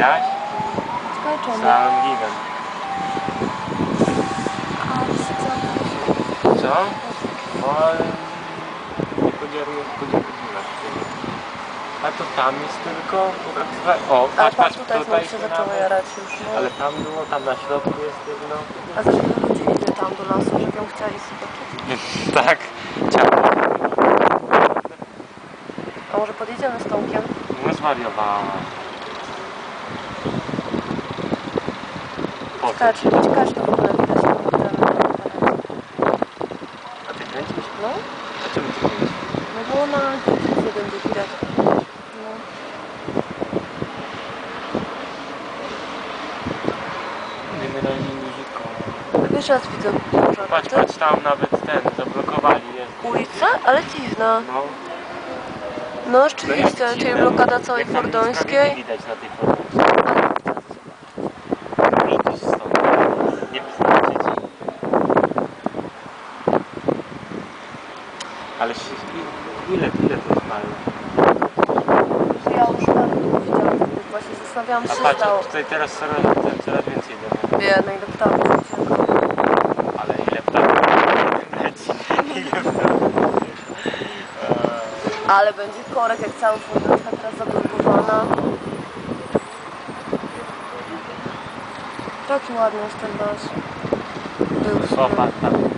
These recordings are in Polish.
zaznaczony. Całym giwem. A, jest egzamin. Co? No ale nie podziaruję, podziaruję. A to tam jest tylko... O, patrz, patrz, patrz, tutaj tutaj się zaczęło jarać już. No. Ale tam było, tam na środku jest jedno. A zresztą ludzie idzie tam do lasu, żeby chcieli zobaczyć. tak, ciało. A może podjedziemy z Tomkiem? No zwariowała. Idź kacz to w ogóle widać na A ty kręcisz? No, A czemu ty kręcisz? no było na YouTube będzie widać. No. Generalnie muzyką. Pierwszy raz widzę dużo. Patrz, patrz, tam nawet ten, zablokowali jest. Ulica? Ale dziwna. No. No rzeczywiście, czyli blokada całej Fordońskiej. widać na tej fordońskiej. Ale ile, ile to trwało? Ja już bardzo widziałam, więc właśnie zastanawiałam A się, co patrz, tutaj teraz coraz, coraz więcej domu. Wie, no i do ptaków. Ale ile ptaków leci? Ile ptaków Ale będzie korek, jak cała Fordońska teraz zablokowana. Taki ładny jest ten las. Był O, tam, tam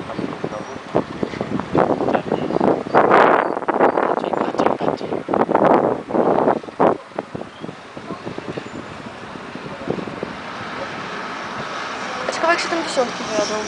A ciekawe jak 70 wyjadą.